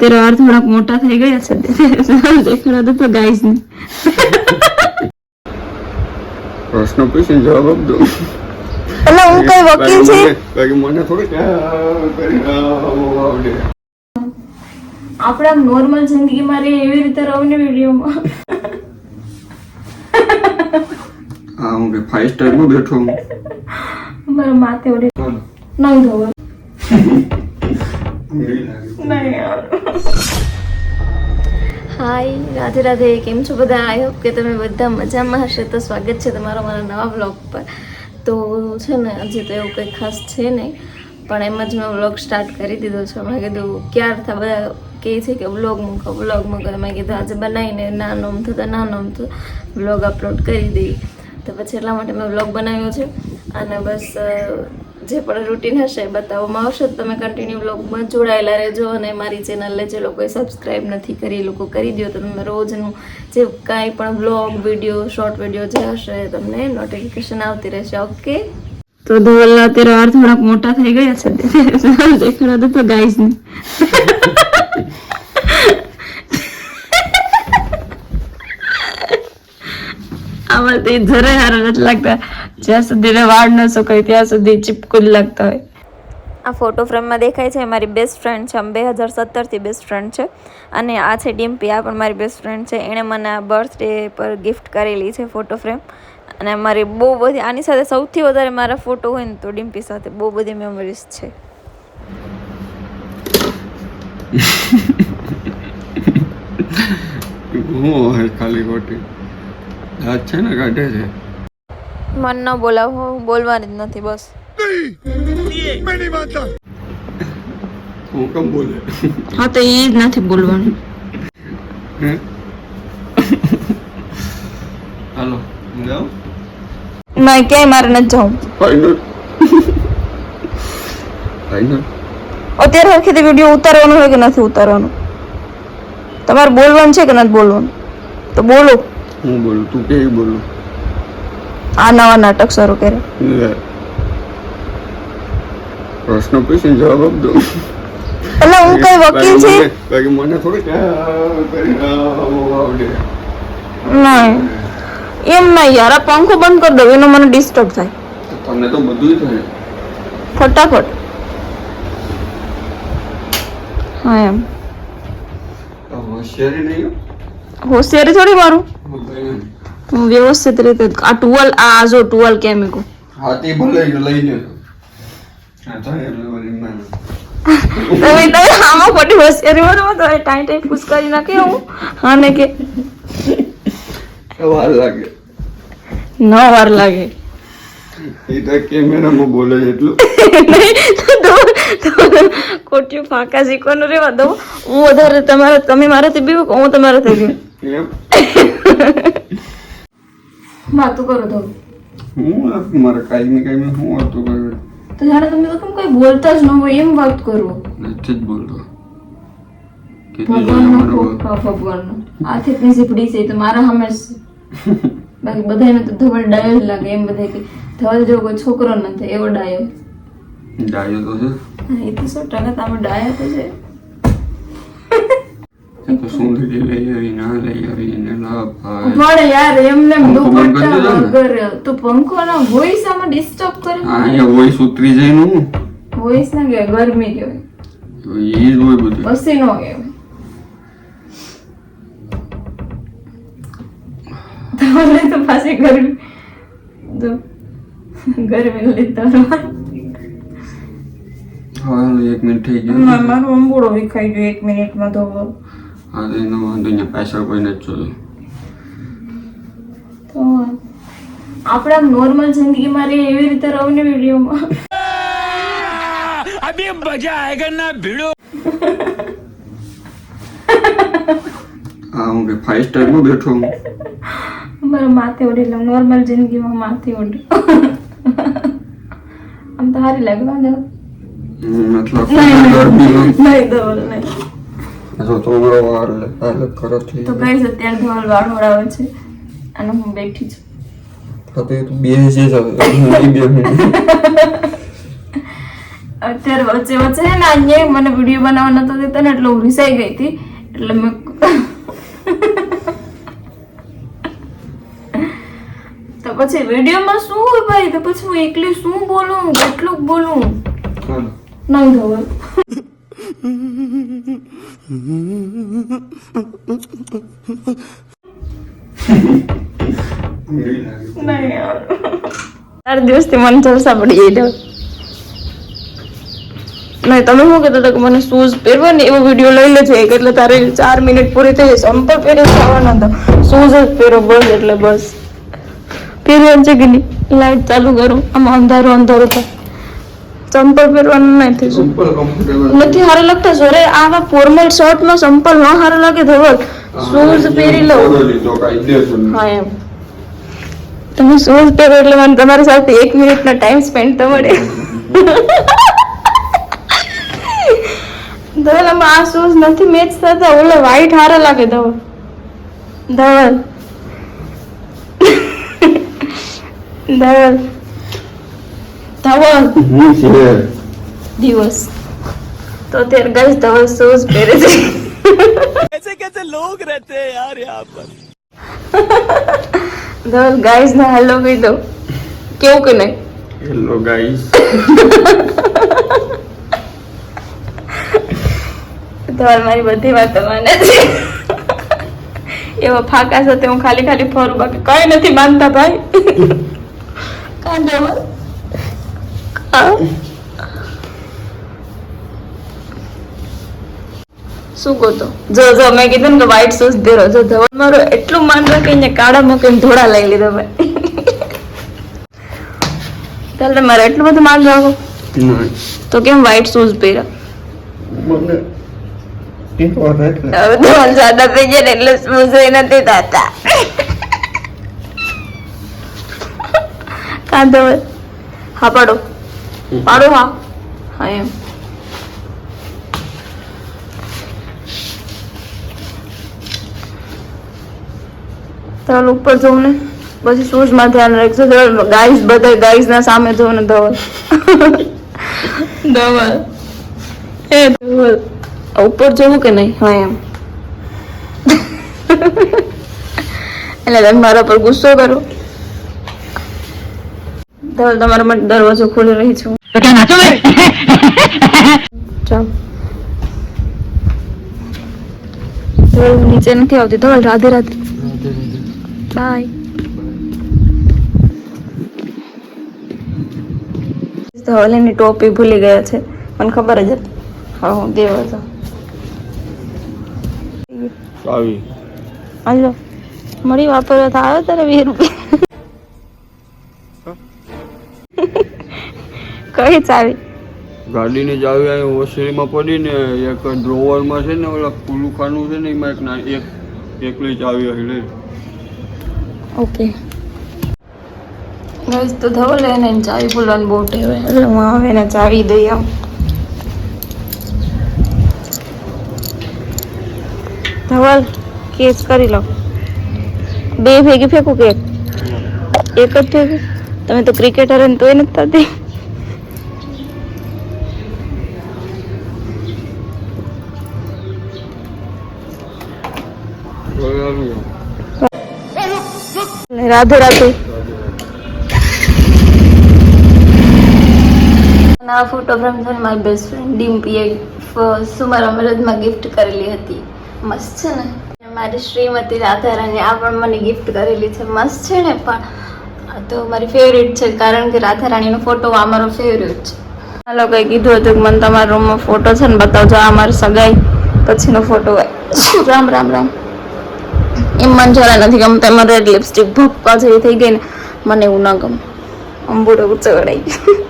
તેરો વાર થોડાક મોટા થઈ ગયા છે દેખાડો તો ગાઈસ ને પ્રશ્ન પૂછીને જવાબ આપજો એટલે હું કઈ વકીલ છે બાકી મને થોડીક આવડે આપણા નોર્મલ જિંદગીમાં રે એવી રીતે રહો ને વિડીયોમાં. હા હું કે ફાઈવ સ્ટારમાં બેઠો હું મારા માથે ઓડે નહીં ધોવે. હાય, રાધે રાધે, કેમ છો બધા? આઈ હોપ કે તમે બધા મજામાં હશે. તો સ્વાગત છે તમારો મારા નવા બ્લોગ પર. તો છે ને, હજી તો એવું કંઈ ખાસ છે નહીં, પણ એમ જ મેં વ્લોગ સ્ટાર્ટ કરી દીધો છે. મેં કીધું ક્યારથી બધા કહે છે કે વ્લોગ મૂકો વ્લોગ મૂકો. તો મેં કીધું, આજે બનાવીને ના નમતું નાનો આમ થતો વ્લોગ અપલોડ કરી દઈએ. તો પછી એટલા માટે મેં વ્લોગ બનાવ્યો છે. અને બસ જે પણ રૂટીન હશે બતાવવામાં આવશે. તો તમે કન્ટિન્યુ બ્લોગમાં જોડાયેલા રહેજો અને મારી ચેનલને જે લોકોએ સબસ્ક્રાઈબ નથી કરી એ લોકો કરી દો તો તમે રોજનું જે કાંઈ પણ વ્લોગ વીડિયો શોર્ટ વીડિયો જે હશે તમને નોટિફિકેશન આવતી રહેશે. ઓકે તો ધોવલના અત્યારે વાર થોડાક મોટા થઈ ગયા છે. દેખાડો તો ગાઈઝને આમાં તે જરાય હારા નથી લાગતા. જ્યાં સુધી એને વાળ ન સુકાય ત્યાં સુધી ચીપકું લાગતા હોય. આ ફોટો ફ્રેમમાં દેખાય છે મારી બેસ્ટ ફ્રેન્ડ છે બે હજાર સત્તરથી બેસ્ટ ફ્રેન્ડ છે. અને આ છે ડિમ્પી આ પણ મારી બેસ્ટ ફ્રેન્ડ છે. એણે મને આ બર્થડે પર ગિફ્ટ કરેલી છે ફોટો ફ્રેમ. અને મારી બહુ બધી આની સાથે સૌથી વધારે મારા ફોટો હોય ને તો ડિમ્પી સાથે બહુ બધી મેમરીઝ છે. હું હોય ખાલી ખોટી. છે ને કાઢે છે? મન ન બોલાવો બોલવાની જ નથી બસ. હું કેમ બોલે હા તો એ જ નથી બોલવાનું. હાલો જાઓ. ના ક્યાંય મારે નથી જવું. ફાઈનલ ફાઈનલ અત્યારે હરખી વીડિયો ઉતારવાનો હોય કે નથી ઉતારવાનો? તમારે બોલવાનું છે કે નથી બોલવાનું? તો બોલો. હું બોલું તું કે બોલું. આ નવા નાટક શરૂ કરે લે. પ્રશ્ન પૂછીને જવાબ આપજો. એટલે હું કઈ વકીલ છે? બાકી મને- થોડી નહીં. એમ નહીં યાર આ પંખો બંધ કરી દો એનો મને ડિસ્ટર્બ થાય. તમને તો બધું થાય. ફટાફટ. હા એમ. હોશિયારી નહીં હોશિયારી થોડી મારું? હો વ્યવસ્થિત રીતે આ ટુવેલ આ જો ટુવેલ કેમ હા તે ભલે થાય એટલે તમે તો આમાં ખોટી હોશિયારી મારો તો ટાઈ ટાઈ ફૂસ કરી નાખે હું હાને કે વાર લાગે. ન વાર લાગે. એ તો કેમેરામાં બોલે એટલું. ખોટી ફાંકા શીખવાનું રેવા દો. હું વધારે તમારે તમે મારાથી બીવું હું તમારાથી બીવું વાતું કરો તો. હું મારે કાયમી કાઈ હું વાતો કરું? તો જ્યારે તમે તો કેમ કઈ બોલતા જ ન હોય એમ વાત કરો. નથી જ બોલતો. ભગવાનનો અમારું ભગવાનનો. આથી જ છે તો મારા હંમેશ બાકી બધાને તો ધવલ ડાયો જ લાગે એમ બધા કે ધવલ જેવો કોઈ છોકરો નથી એવો ડાયો. ડાયો તો છે. એ તો સો ટકા તમે ડાયા તો છે. તો સુંદરી લઈ આવી ના લઈ આવી ને ભાઈ પણ યાર એમને એમ પંખો બંધ કરી દુપટ્ટા વગર તું પંખો ના વોઇસ આમાં ડિસ્ટર્બ કરે આ અહીંયા વોઇસ ઉતરી જાય ને વોઇસ ના કહેવાય ગરમી કહેવાય તો એ જ હોય બધું પછી નો તમને તો પાછી ગરમી જો ગરમી લીધો હાલ એક મિનિટ થઈ ગઈ મારો અંબોડો વિખાઈ ગયો એક મિનિટમાં તો હા તો એનો વાંધો અહીંયા પાછળ કોઈ નથી તો આપણા નોર્મલ જિંદગીમાં રે એવી રીતે રહો ને વિડીયોમાં? હા હું કે ફાઈવ સ્ટારમાં બેઠો હું. મારા માથે ઓઢી લઉં નોર્મલ જિંદગીમાં માથે ઓઢું આમ તો સારી લાગે વાંધો મતલબ નહીં, નહીં. નહીં ધવલ નહીં. જો તો અત્યારે ધવલ વાળ છે અને હું બેઠી છું. તો એ તો બે છે જ બે મિનિટ. અત્યારે વચ્ચે વચ્ચે છે ને અહીંયા મને વીડિયો બનાવવા નતો દેતા ને એટલે હું રિસાઈ ગઈ હતી. એટલે મેં તો પછી વિડીયોમાં શું હોય ભાઈ? તો પછી હું એકલી શું બોલું? કેટલું બોલું. નહીં ખબર ચાર તમે શું કહેતા હતા કે મને શૂઝ પહેરવા ને એવો વીડિયો લઈ લેજો? એટલે તારે ચાર મિનિટ પૂરી થઈ જશે. સંપલ પહેરી જવાના હતા. શૂઝ જ પહેરો બસ એટલે બસ. પહેરવાનું છે કે નહીં લાઈટ ચાલુ કરું. આમાં અંધારો અંધારો થાય. ચંપલ પહેરવાનું નથી શું નથી. સારું લાગતા સોરે આવા ફોર્મલ શર્ટમાં ચંપલ ન સારું લાગે ધવલ શૂઝ પહેરી કાયદેસર. હા એમ. તમે શૂઝ પહેરો એટલે મને તમારી સાથે એક મિનિટનો ટાઈમ સ્પેન્ડ તો મળે. ધવલ આમાં આ શૂઝ નથી મેચ થતા ઓલા વ્હાઈટ સારા લાગે ધવલ ધવલ. ધવલ. ધવલ હું છે. દિવસ તો અત્યારે ગઈ ધવલ શૂઝ પહેરે છે कैसे कैसे लोग रहते हैं यार यहाँ पर ધવલ ગાઈઝ ને હેલો કહી દો કેવું કે નહીં Hello, guys. ધવલ મારી બધી વાતો માને છે એવા ફાકા સાથે હું ખાલી ખાલી ફરું બાકી કઈ નથી માનતા ભાઈ કાં ધવલ કાં? શું ગોતો જો જો મેં કીધું ને કે વ્હાઈટ શૂઝ પહેરો. જો ધવલ મારો એટલું માન રાખીને કાળા મૂકીને ધોળા લઈ લીધો મેં. ચાલ તમારે એટલું બધું માન રાખો. તો કેમ વ્હાઈટ શૂઝ પહેર્યા હવે સાદા થઈ ગયા ને એટલે શૂઝ નથી થતા કાં ધવલ હા પાડો. પાડો હા. હા એમ. ચાલ ઉપર જવું ને પછી શૂઝમાં ધ્યાન રાખજો. ગાઈસ બધા ગાઈસ ના સામે જોવો ને ધવલ. ધવલ. એ ધવલ. ઉપર જવું કે નહીં? હા એમ. એટલે તમે મારા પર ગુસ્સો કરો. ધવલ તમારા માટે દરવાજો ખોલી રહી છું ચાલ નીચે નથી આવતી ધવલ રાધે રાધે બાય ધવલ એની ટોપી ભૂલી ગયા છે મને ખબર જ હતી હા હું દેવા તો આવી હાલો મળી વાપરવા તો આવ્યો તારે વીસ રૂપિયા કઈ ચાવી ગાડીની ચાવી અહીં હોસ્ટેલમાં પડી ને એક ડ્રોવરમાં છે ને ઓલા ખુલ્લું ખાનું છે ને એમાં એક ના એક એકલી ચાવી હશે ઓકે. ગાઈસ તો ધવલ એને ને ચાવી ફૂલવાની બહુ ટેવ એટલે હું આવે એને ચાવી દઈ આવું. ધવલ કેસ કરી લો. બે ભેગી ફેંકું કે એક? જ ભેગી? તમે તો ક્રિકેટર ને તોય નથી થતી. રાધે રાધે. આ ફોટો ફ્રેમ છે ને મારી બેસ્ટ ફ્રેન્ડ ડિમ્પીએ સુમારા મેરેજમાં ગિફ્ટ કરેલી હતી. મસ્ત છે ને? મારી શ્રીમતી રાધારાણી આ પણ મને ગિફ્ટ કરેલી છે. મસ્ત છે ને પણ તો મારી ફેવરેટ છે કારણ કે રાધારાણીનો ફોટો આ મારો ફેવરેટ છે. આ લોકોએ કીધું હતું કે મને તમારા રૂમમાં ફોટો છે ને બતાવજો. આ મારી સગાઈ. પછીનો ફોટો રામ રામ રામ. એમ મને જરા નથી ગમતા. એમાં રેડ લિપસ્ટિક ભપકા જેવી થઈ ગઈ ને મને એવું ના ગમે. અંબુડો વળાઈ ગયું